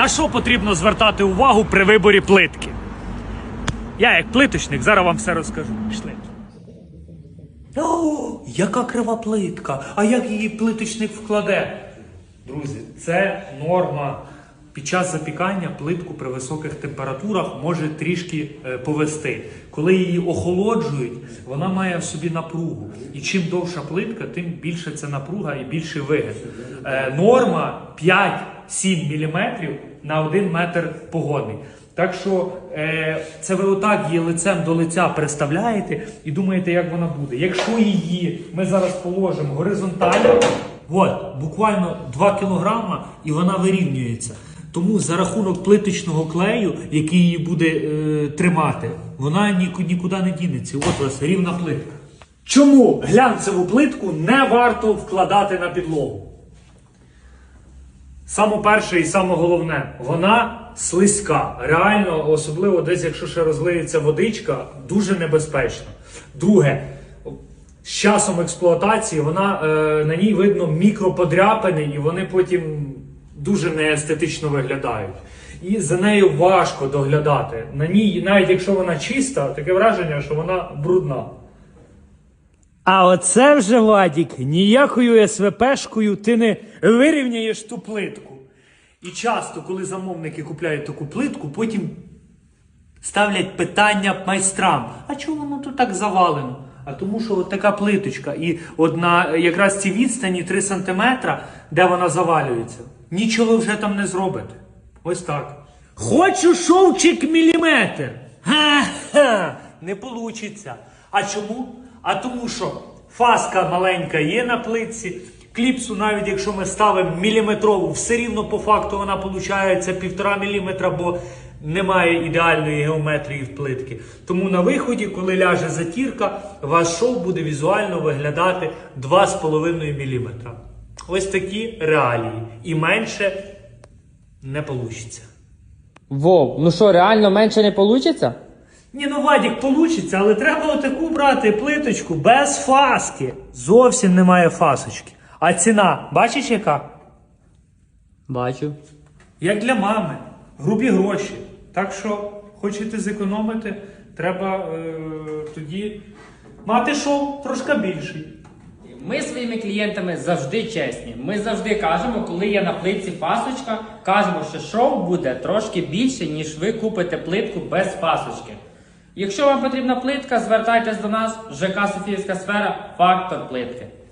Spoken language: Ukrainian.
На що потрібно звертати увагу при виборі плитки? Я, як плиточник, зараз вам все розкажу. Пішли. О, яка крива плитка! А як її плиточник вкладе? Друзі, це норма. Під час запікання плитку при високих температурах може трішки е, повести. Коли її охолоджують, вона має в собі напругу. І чим довша плитка, тим більше це напруга і більший вигин. Е, норма 5-7 мм на 1 метр погодний. Так що е, це ви отак її лицем до лиця представляєте і думаєте, як вона буде. Якщо її ми зараз положимо горизонтально, от, буквально 2 кілограма, і вона вирівнюється. Тому за рахунок плиточного клею, який її буде е, тримати, вона ніку- нікуди не дінеться. От вас рівна плитка. Чому глянцеву плитку не варто вкладати на підлогу? Саме перше і саме головне, вона слизька. Реально, особливо десь, якщо ще розлиється водичка, дуже небезпечно. Друге, з часом експлуатації вона е, на ній видно мікроподряпини, і вони потім дуже неестетично виглядають. І за нею важко доглядати. На ній, навіть якщо вона чиста, таке враження, що вона брудна. А оце вже Вадік, ніякою СВПшкою ти не вирівняєш ту плитку. І часто, коли замовники купляють таку плитку, потім ставлять питання майстрам: а чому воно тут так завалено? А тому, що от така плиточка, і от на якраз цій відстані 3 см, де вона завалюється, нічого вже там не зробите. Ось так. Хочу шовчик міліметр. Ха-ха, не получиться. А чому? А тому що фаска маленька є на плитці. Кліпсу, навіть якщо ми ставимо міліметрову, все рівно по факту вона виходить півтора міліметра, бо немає ідеальної геометрії в плитки. Тому на виході, коли ляже затірка, ваш шов буде візуально виглядати 2,5 міліметра. Ось такі реалії. І менше не вийде. Вов, ну що, реально менше не вийде? Ні, ну Вадік, получиться, але треба отаку брати плиточку без фаски. Зовсім немає фасочки. А ціна, бачиш яка? Бачу. Як для мами. Грубі гроші. Так що, хочете зекономити, треба е, тоді мати шов трошки більший. Ми своїми клієнтами завжди чесні. Ми завжди кажемо, коли є на плитці пасочка, кажемо, що шоу буде трошки більше, ніж ви купите плитку без пасочки. Якщо вам потрібна плитка, звертайтесь до нас, ЖК Софіївська сфера, фактор плитки.